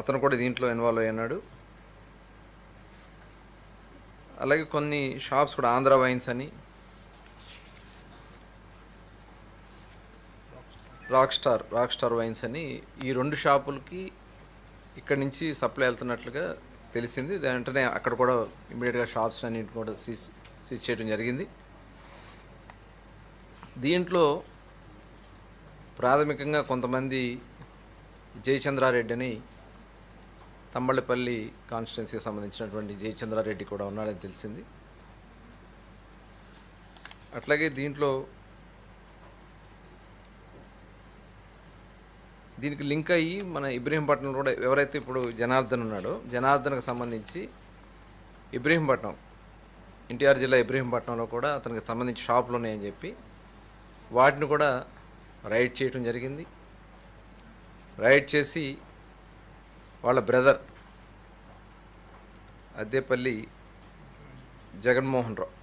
అతను కూడా దీంట్లో ఇన్వాల్వ్ అయినాడు అలాగే కొన్ని షాప్స్ కూడా ఆంధ్ర వైన్స్ అని. Rock star rock star wines అని. ఈ రెండు షాపులకి ఇక్కడి నుంచి సప్లై వెళ్తున్నట్లుగా తెలిసింది. దాని వెంటనే అక్కడ కూడా ఇమీడియట్గా షాప్స్ అన్నింటి కూడా సీజ్ సీజ్ చేయడం జరిగింది. దీంట్లో ప్రాథమికంగా కొంతమంది జయచంద్రారెడ్డి అని తమ్మళ్ళపల్లి కాన్స్టిట్యున్సీకి సంబంధించినటువంటి జయచంద్రారెడ్డి కూడా ఉన్నాడని తెలిసింది. అట్లాగే దీంట్లో దీనికి లింక్ అయ్యి మన ఇబ్రహీంపట్నం కూడా ఎవరైతే ఇప్పుడు జనార్దన్ ఉన్నాడో జనార్దన్కి సంబంధించి ఇబ్రహీంపట్నం ఎన్టీఆర్ జిల్లా ఇబ్రహీంపట్నంలో కూడా అతనికి సంబంధించి షాపులు ఉన్నాయని చెప్పి వాటిని కూడా రైడ్ చేయటం జరిగింది. రైడ్ చేసి వాళ్ళ బ్రదర్ అద్దేపల్లి జగన్మోహన్ రావు.